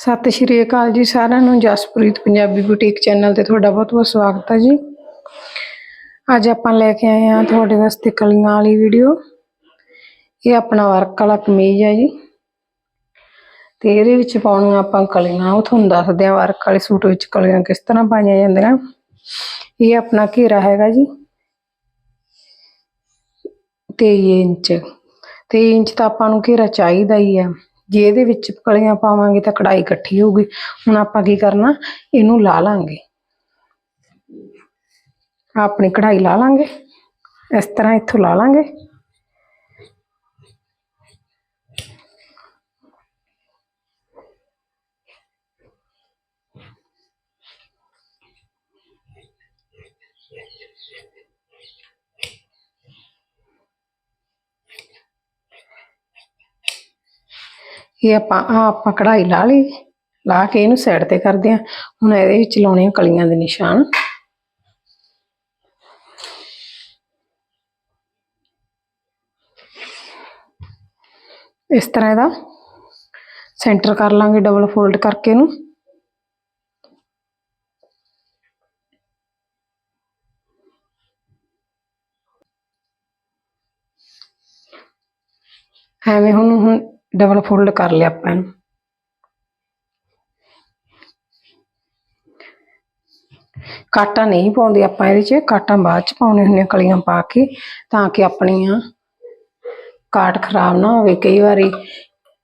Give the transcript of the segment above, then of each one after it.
ਸਤਿ ਸ਼੍ਰੀ ਅਕਾਲ ਜੀ ਸਾਰਿਆਂ ਨੂੰ, ਜਸਪ੍ਰੀਤ ਪੰਜਾਬੀ ਬੁਟੀਕ ਚੈਨਲ ਤੇ ਤੁਹਾਡਾ ਬਹੁਤ-ਬਹੁਤ ਸਵਾਗਤ ਹੈ ਜੀ। ਅੱਜ ਆਪਾਂ ਲੈ ਕੇ ਆਏ ਹਾਂ ਤੁਹਾਡੇ ਵਾਸਤੇ ਕਲੀਆਂ ਵਾਲੀ ਵੀਡੀਓ ਇਹ ਆਪਣਾ ਵਰਕ ਵਾਲਾ ਕਮੀਜ਼ ਹੈ ਜੀ। ਤੇ ਇਹਦੇ ਵਿੱਚ ਪਾਉਣੀਆਂ ਆਪਾਂ ਕਲੀਆਂ, ਉਹ ਤੁਹਾਨੂੰ ਦੱਸਦੇ ਹਾਂ ਵਰਕ ਵਾਲੇ ਸੂਟ ਵਿੱਚ ਕਲੀਆਂ ਕਿਸ ਤਰ੍ਹਾਂ ਪਾਈਆਂ ਜਾਂਦੀਆਂ। ਇਹ ਆਪਣਾ ਘੇਰਾ ਹੈਗਾ ਜੀ 23 ਇੰਚ। 23 ਇੰਚ ਤਾਂ ਆਪਾਂ ਨੂੰ ਘੇਰਾ ਚਾਹੀਦਾ ਹੀ ਆ ਜੇ ਇਹਦੇ ਵਿੱਚ ਕਲੀਆਂ ਪਾਵਾਂਗੇ ਤਾਂ ਕਢਾਈ ਇਕੱਠੀ ਹੋਊਗੀ। ਹੁਣ ਆਪਾਂ ਕੀ ਕਰਨਾ? ਇਹਨੂੰ ਲਾ ਲਾਂਗੇ। ਆਪਣੀ ਕਢਾਈ ਲਾ ਲਾਂਗੇ। ਇਸ ਤਰ੍ਹਾਂ ਇੱਥੋਂ ਲਾ ਲਾਂਗੇ। ਇਹ ਆਪਾਂ, ਆਹ ਆਪਾਂ ਕਢਾਈ ਲਾ ਲਈ। ਲਾ ਕੇ ਇਹਨੂੰ ਸਾਈਡ ਤੇ ਕਰਦੇ ਆ ਹੁਣ ਇਹਦੇ ਵਿੱਚ ਲਾਉਣੇ ਆ ਕਲੀਆਂ ਦੇ ਨਿਸ਼ਾਨ। ਇਸ ਤਰ੍ਹਾਂ ਇਹਦਾ ਸੈਂਟਰ ਕਰ ਲਾਂਗੇ ਡਬਲ ਫੋਲਡ ਕਰਕੇ ਇਹਨੂੰ। ਐਵੇਂ ਹੁਣ ਹੁਣ ਡਬਲ ਫੋਲਡ ਕਰ ਲਿਆ ਆਪਾਂ ਇਹਨੂੰ। ਕਾਟਾ ਨਹੀਂ ਪਾਉਂਦੇ ਆਪਾਂ ਇਹਦੇ 'ਚ, ਕਾਟਾਂ ਬਾਅਦ 'ਚ ਪਾਉਣੇ ਹੁੰਦੇ ਆ ਕਲੀਆਂ ਪਾ ਕੇ, ਤਾਂ ਕਿ ਆਪਣੀਆਂ ਕਾਟ ਖਰਾਬ ਨਾ ਹੋਵੇ। ਕਈ ਵਾਰੀ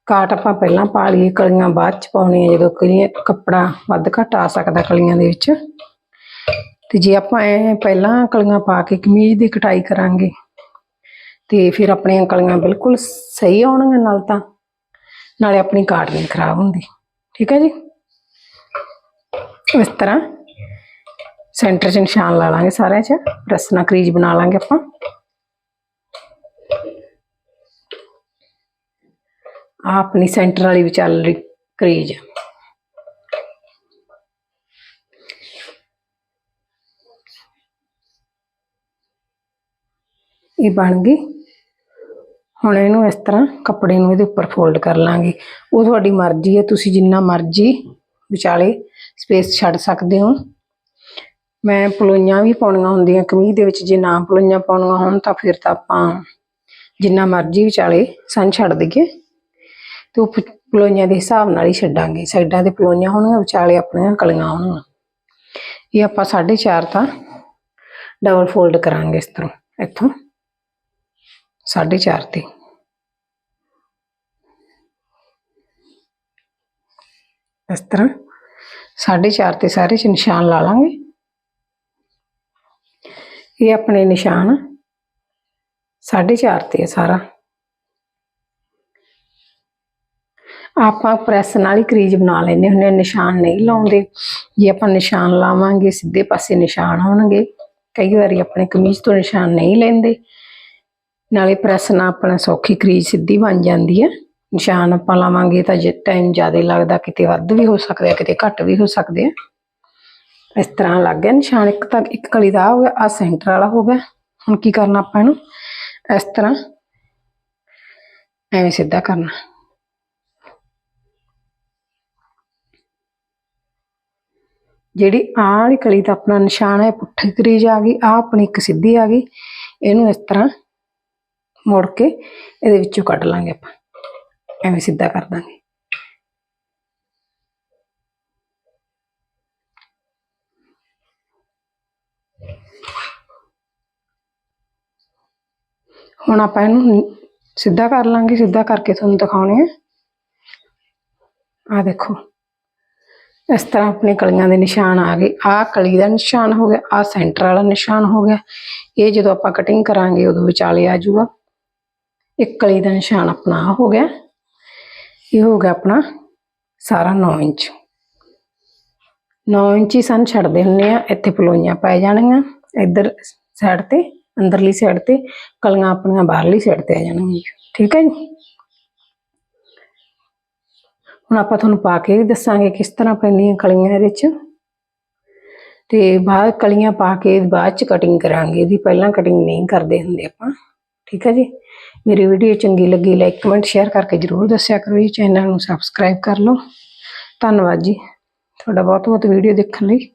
ਕਾਟ ਆਪਾਂ ਪਹਿਲਾਂ ਪਾ ਲਈਏ, ਕਲੀਆਂ ਬਾਅਦ 'ਚ ਪਾਉਣੀਆਂ ਜਦੋਂ ਕਲੀਆਂ ਕੱਪੜਾ ਵੱਧ ਘੱਟ ਆ ਸਕਦਾ ਕਲੀਆਂ ਦੇ ਵਿੱਚ। ਤੇ ਜੇ ਆਪਾਂ ਐ ਪਹਿਲਾਂ ਕਲੀਆਂ ਪਾ ਕੇ ਕਮੀਜ਼ ਦੀ ਕਟਾਈ ਕਰਾਂਗੇ, ਤੇ ਫਿਰ ਆਪਣੀਆਂ ਕਲੀਆਂ ਬਿਲਕੁਲ ਸਹੀ ਆਉਣਗੀਆਂ ਨਾਲ ਤਾਂ। ਨਾਲੇ ਆਪਣੀ ਕਾਟ ਨਹੀਂ ਖਰਾਬ ਹੁੰਦੀ। ਠੀਕ ਹੈ ਜੀ? ਇਸ ਤਰ੍ਹਾਂ ਸੈਂਟਰ 'ਚ ਨਿਸ਼ਾਨ ਲਾ ਲਾਂਗੇ ਸਾਰਿਆਂ 'ਚ ਪ੍ਰੈਸ ਨਾਲ ਕਰੀਜ ਬਣਾ ਲਾਂਗੇ ਆਪਾਂ। ਆਹ ਆਪਣੀ ਸੈਂਟਰ ਵਾਲੀ ਵਿਚਾਲ ਰਹੀ ਕਰੀਜ। ਇਹ ਬਣ ਗਈ। ਹੁਣ ਇਹਨੂੰ ਇਸ ਤਰ੍ਹਾਂ ਕੱਪੜੇ ਨੂੰ ਇਹਦੇ ਉੱਪਰ ਫੋਲਡ ਕਰ ਲਾਂਗੇ। ਉਹ ਤੁਹਾਡੀ ਮਰਜ਼ੀ ਹੈ, ਤੁਸੀਂ ਜਿੰਨਾ ਮਰਜ਼ੀ ਵਿਚਾਲੇ ਸਪੇਸ ਛੱਡ ਸਕਦੇ ਹੋ। ਮੈਂ ਪਲੋਈਆਂ ਵੀ ਪਾਉਣੀਆਂ ਹੁੰਦੀਆਂ, ਕਮੀਜ਼ ਦੇ ਵਿੱਚ ਜੇ ਨਾ ਪਲੋਈਆਂ ਪਾਉਣੀਆਂ ਹੋਣ ਤਾਂ ਫਿਰ ਤਾਂ ਆਪਾਂ ਜਿੰਨਾ ਮਰਜ਼ੀ ਵਿਚਾਲੇ ਸੰਨ ਛੱਡ ਦਈਏ। ਤੇ ਉਹ ਪਲੋਈਆਂ ਦੇ ਹਿਸਾਬ ਨਾਲ ਹੀ ਛੱਡਾਂਗੇ। ਸਾਈਡਾਂ ਤੇ ਪਲੋਈਆਂ ਹੋਣਗੀਆਂ, ਵਿਚਾਲੇ ਆਪਣੀਆਂ ਕਲੀਆਂ ਹੋਣਗੀਆਂ। ਇਹ ਆਪਾਂ 4.5 ਤਾਂ ਡਬਲ ਫੋਲਡ ਕਰਾਂਗੇ ਇਸ ਤਰ੍ਹਾਂ, ਇੱਥੋਂ। 4.5 ਤੇ। ਇਸ ਤਰ੍ਹਾਂ? 4.5 ਤੇ ਸਾਰੇ ਚ ਨਿਸ਼ਾਨ ਲਾ ਲਾਂਗੇ। ਇਹ ਆਪਣੇ ਨਿਸ਼ਾਨ 4.5 ਤੇ ਹੈ ਸਾਰਾ। ਆਪਾਂ ਪ੍ਰੈਸ ਨਾਲ ਹੀ ਕਰੀਜ ਬਣਾ ਲੈਂਦੇ ਹੁੰਦੇ ਹਾਂ ਨਿਸ਼ਾਨ ਨਹੀਂ ਲਾਉਂਦੇ। ਜੇ ਆਪਾਂ ਨਿਸ਼ਾਨ ਲਾਵਾਂਗੇ ਸਿੱਧੇ ਪਾਸੇ ਨਿਸ਼ਾਨ ਹੋਣਗੇ ਕਈ ਵਾਰੀ ਆਪਣੇ ਕਮੀਜ਼ ਤੋਂ ਨਿਸ਼ਾਨ ਨਹੀਂ ਲੈਂਦੇ। ਨਾਲੇ ਪ੍ਰੈਸ ਨਾਲ ਆਪਣਾ ਸੌਖੀ ਕਰੀਜ ਸਿੱਧੀ ਬਣ ਜਾਂਦੀ ਹੈ। ਨਿਸ਼ਾਨ ਆਪਾਂ ਲਾਵਾਂਗੇ ਤਾਂ ਜੇ ਟਾਈਮ ਜ਼ਿਆਦਾ ਲੱਗਦਾ, ਕਿਤੇ ਵੱਧ ਵੀ ਹੋ ਸਕਦਾ ਕਿਤੇ ਘੱਟ ਵੀ ਹੋ ਸਕਦੇ ਆ। ਇਸ ਤਰ੍ਹਾਂ ਲੱਗ ਗਿਆ ਨਿਸ਼ਾਨ। ਇੱਕ ਤਾਂ ਇੱਕ ਕਲੀ ਦਾ ਹੋ ਗਿਆ ਆ ਸੈਂਟਰ ਵਾਲਾ ਹੋ ਗਿਆ। ਹੁਣ ਕੀ ਕਰਨਾ ਆਪਾਂ ਇਹਨੂੰ? ਇਸ ਤਰ੍ਹਾਂ ਐਵੇਂ ਸਿੱਧਾ ਕਰਨਾ। ਜਿਹੜੀ ਆਹ ਵਾਲੀ ਕਲੀ ਦਾ ਆਪਣਾ ਨਿਸ਼ਾਨ ਹੈ, ਪੁੱਠੀ ਕਰੀਜ ਆ ਗਈ ਆ ਆਪਣੀ ਇੱਕ ਸਿੱਧੀ ਆ ਗਈ। ਇਹਨੂੰ ਇਸ ਤਰ੍ਹਾਂ ਮੋੜ ਕੇ ਇਹਦੇ ਵਿੱਚੋਂ ਕੱਢ ਲਾਂਗੇ ਆਪਾਂ। ਐਵੇਂ ਸਿੱਧਾ ਕਰ ਦਾਂਗੇ। ਹੁਣ ਆਪਾਂ ਇਹਨੂੰ ਸਿੱਧਾ ਕਰ ਲਾਂਗੇ, ਸਿੱਧਾ ਕਰਕੇ ਤੁਹਾਨੂੰ ਦਿਖਾਉਣੇ ਆ। ਆ ਦੇਖੋ, ਇਸ ਤਰ੍ਹਾਂ ਆਪਣੇ ਕਲੀਆਂ ਦੇ ਨਿਸ਼ਾਨ ਆ ਗਏ। ਆਹ ਕਲੀ ਦਾ ਨਿਸ਼ਾਨ ਹੋ ਗਿਆ, ਆਹ ਸੈਂਟਰ ਵਾਲਾ ਨਿਸ਼ਾਨ ਹੋ ਗਿਆ। ਇਹ ਜਦੋਂ ਆਪਾਂ ਕਟਿੰਗ ਕਰਾਂਗੇ, ਉਦੋਂ ਵਿਚਾਲੇ ਆ ਜਾਊਗਾ। ਇੱਕ ਕਲੀ ਦਾ ਨਿਸ਼ਾਨ ਆਪਣਾ ਆਹ ਹੋ ਗਿਆ। ਇਹ ਹੋ ਗਿਆ ਆਪਣਾ ਸਾਰਾ 9 ਇੰਚ। 9 ਇੰਚ ਹੀ ਸਨ ਛੱਡਦੇ ਹੁੰਨੇ ਆ, ਇੱਥੇ ਪਲੋਈਆਂ ਪੈ ਜਾਣਗੀਆਂ। ਇੱਧਰ ਸਾਈਡ ਤੇ, ਅੰਦਰਲੀ ਸਾਈਡ ਤੇ, ਕਲੀਆਂ ਆਪਣੀਆਂ ਬਾਹਰਲੀ ਸਾਈਡ ਤੇ ਆ ਜਾਣਗੀਆਂ। ਠੀਕ ਹੈ ਜੀ? ਹੁਣ ਆਪਾਂ ਤੁਹਾਨੂੰ ਪਾ ਕੇ ਵੀ ਦੱਸਾਂਗੇ ਕਿਸ ਤਰ੍ਹਾਂ ਪੈਂਦੀਆਂ ਕਲੀਆਂ ਇਹਦੇ ਵਿੱਚ ਤੇ ਬਾਅਦ ਕਲੀਆਂ ਪਾ ਕੇ ਬਾਅਦ ਚ ਕਟਿੰਗ ਕਰਾਂਗੇ, ਇਹਦੀ ਪਹਿਲਾਂ ਕਟਿੰਗ ਨਹੀਂ ਕਰਦੇ ਹੁੰਦੇ ਆਪਾਂ। ਠੀਕ ਹੈ ਜੀ? ਮੇਰੀ ਵੀਡੀਓ ਚੰਗੀ ਲੱਗੀ ਲਾਈਕ ਕਮੈਂਟ ਸ਼ੇਅਰ ਕਰਕੇ ਜਰੂਰ ਦੱਸਿਆ ਕਰੋ ਜੀ। ਚੈਨਲ ਨੂੰ ਸਬਸਕ੍ਰਾਈਬ ਕਰ ਲਓ। ਧੰਨਵਾਦ ਜੀ ਤੁਹਾਡਾ ਬਹੁਤ ਬਹੁਤ ਵੀਡੀਓ ਦੇਖਣ ਲਈ।